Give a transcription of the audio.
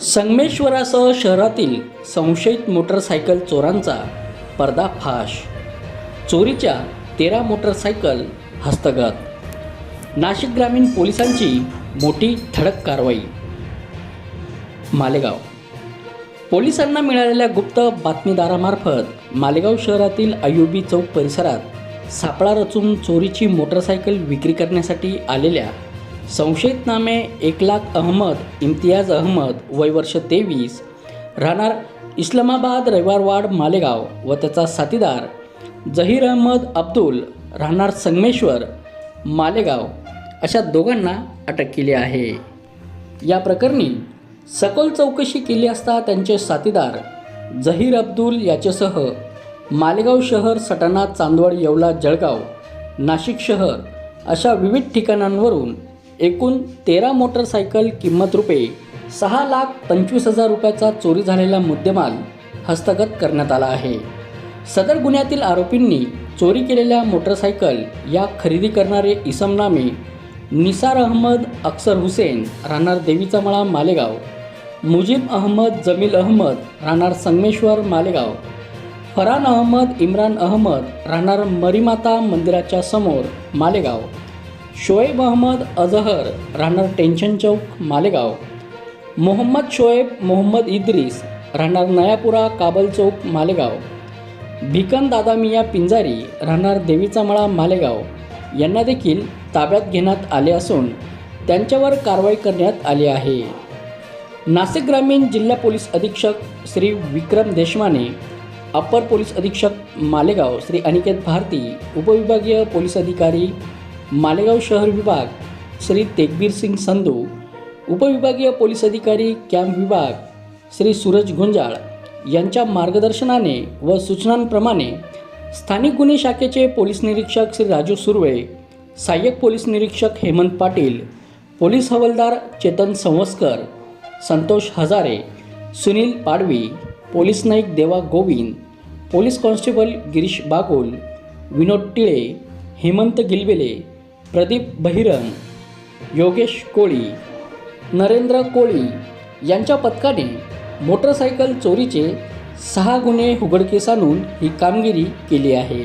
संगमेश्वरासह शहरातील संशयित मोटरसायकल चोरांचा पर्दाफाश. चोरीच्या तेरा मोटरसायकल हस्तगत. नाशिक ग्रामीण पोलिसांची मोठी धडक कारवाई. मालेगाव. पोलिसांना मिळालेल्या गुप्त बातमीदारामार्फत मालेगाव शहरातील आयुबी चौक परिसरात सापळा रचून चोरीची मोटरसायकल विक्री करण्यासाठी आलेल्या संशयित नामे एक लाख अहमद इम्तियाज अहमद वय वर्ष तेवीस. राहणार इस्लामाबाद रविवारवाड मालेगाव व त्याचा साथीदार जहीर अहमद अब्दुल. राहणार संगमेश्वर मालेगाव. अशा दोघांना अटक केली आहे. या प्रकरणी सखोल चौकशी केली असता त्यांचे साथीदार जहीर अब्दुल याच्यासह मालेगाव शहर सटाणा चांदवड येवला जळगाव नाशिक शहर अशा विविध ठिकाणांवरून एकूण तेरा मोटरसायकल किंमत रुपये सहा लाख पंचवीस हजार रुपयाचा चोरी झालेला मुद्देमाल हस्तगत करण्यात आला आहे. सदर गुन्ह्यातील आरोपींनी चोरी केलेल्या मोटरसायकल या खरेदी करणारे इसम नामे निसार अहमद अक्सर हुसेन राहणार देवीचा मळा मालेगाव. मुजीब अहमद जमील अहमद राहणार संगमेश्वर मालेगाव. फरान अहमद इम्रान अहमद राहणार मरीमाता मंदिराच्या समोर मालेगाव. शोएब अहमद अजहर राहणार टेन्शन चौक मालेगाव. मोहम्मद शोएब मोहम्मद इद्रिस राहणार नयापुरा काबल चौक मालेगाव. भिकन दादा मिया पिंजारी राहणार देवीचा मळा मालेगाव. यांना देखील ताब्यात घेण्यात आले असून त्यांच्यावर कारवाई करण्यात आली आहे. नाशिक ग्रामीण जिल्हा पोलीस अधीक्षक श्री विक्रम देशमाने अप्पर पोलीस अधीक्षक मालेगाव श्री अनिकेत भारती उपविभागीय पोलीस अधिकारी मालेगाव शहर विभाग श्री तेगबीर सिंग संधू उपविभागीय पोलीस अधिकारी कॅम्प विभाग श्री सूरज गुंजाळ यांच्या मार्गदर्शनाने व सूचनांप्रमाणे स्थानिक गुन्हे शाखेचे पोलीस निरीक्षक श्री राजू सुर्वे सहाय्यक पोलीस निरीक्षक हेमंत पाटील पोलीस हवालदार चेतन संवस्कर संतोष हजारे सुनील पाडवी पोलीस नाईक देवा गोविंद पोलीस कॉन्स्टेबल गिरीश बागोल विनोद टिळे हेमंत गिलवेले प्रदीप बहिरन योगेश कोळी नरेंद्र कोळी यांच्या पथकाने मोटरसायकल चोरीचे सहा गुन्हे उघडकीस आणून ही कामगिरी केली आहे.